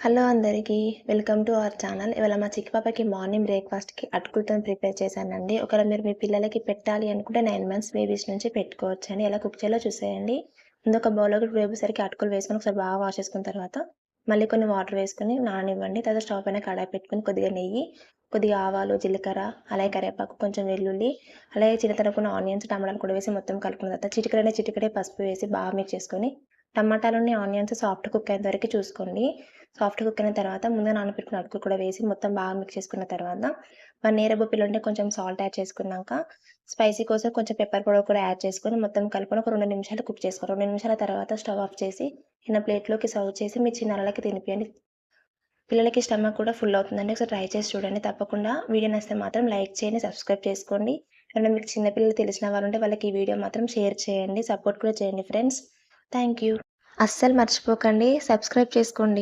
Hello అందరికీ welcome to our channel. ఇవాళ మా చిక్కి పాపకి మార్నింగ్ బ్రేక్ఫాస్ట్కి అటుకులతో ప్రిపేర్ చేశానండి. ఒకవేళ మీరు మీ పిల్లలకి పెట్టాలి అనుకుంటే నైన్ మంత్స్ బేబీస్ నుంచి పెట్టుకోవచ్చండి. ఎలా కుక్ చేయాలో చూసేయండి. ముందు ఒక బౌల్లోకి వేసేసరికి అటుకులు వేసుకొని ఒకసారి బాగా వాష్ చేసుకున్న తర్వాత మళ్ళీ కొన్ని వాటర్ వేసుకొని నాననివ్వండి. తర్వాత స్టవ్ పైన కడాయి పెట్టుకొని కొద్దిగా నెయ్యి కొద్దిగా ఆవాలు జీలకర్ర అలాగే కరివేపాకు కొంచెం వెల్లుల్లి అలాగే చిన్న తరపున ఆనియన్స్ టమాటాలు కూడా వేసి మొత్తం కలుపుకున్న తర్వాత చిటికడనే చిటికడే పసుపు వేసి బాగా మిక్స్ చేసుకొని టమాటాలని ఆనియన్స్ సాఫ్ట్ కుక్ అయ్యేంత వరకు చూసుకోండి. సాఫ్ట్ కుక్ అయిన తర్వాత ముందు నానబెట్టిన అటుకులు కూడా వేసి మొత్తం బాగా మిక్స్ చేసుకున్న తర్వాత మన నేరబో ఉంటే కొంచెం సాల్ట్ యాడ్ చేసుకున్నాక స్పైసీ కోసం కొంచెం పెప్పర్ పౌడర్ కూడా యాడ్ చేసుకొని మొత్తం కలుపుకొని ఒక రెండు నిమిషాలు కుక్ చేసుకోండి రెండు నిమిషాల తర్వాత స్టవ్ ఆఫ్ చేసి చిన్న ప్లేట్లోకి సర్వ్ చేసి మీ చిన్నలకి తినిపియండి. పిల్లలకి స్టమక్ కూడా ఫుల్ అవుతుందండి. ఒకసారి ట్రై చేసి చూడండి. తప్పకుండా వీడియో నచ్చితే మాత్రం లైక్ చేయండి సబ్స్క్రైబ్ చేసుకోండి. ఏమైనా మీకు చిన్నపిల్లలు తెలిసిన వాళ్ళు ఉంటే వాళ్ళకి ఈ వీడియో మాత్రం షేర్ చేయండి. సపోర్ట్ కూడా చేయండి ఫ్రెండ్స్. Thank you. అస్సలు మర్చిపోకండి. సబ్స్క్రైబ్ చేసుకోండి.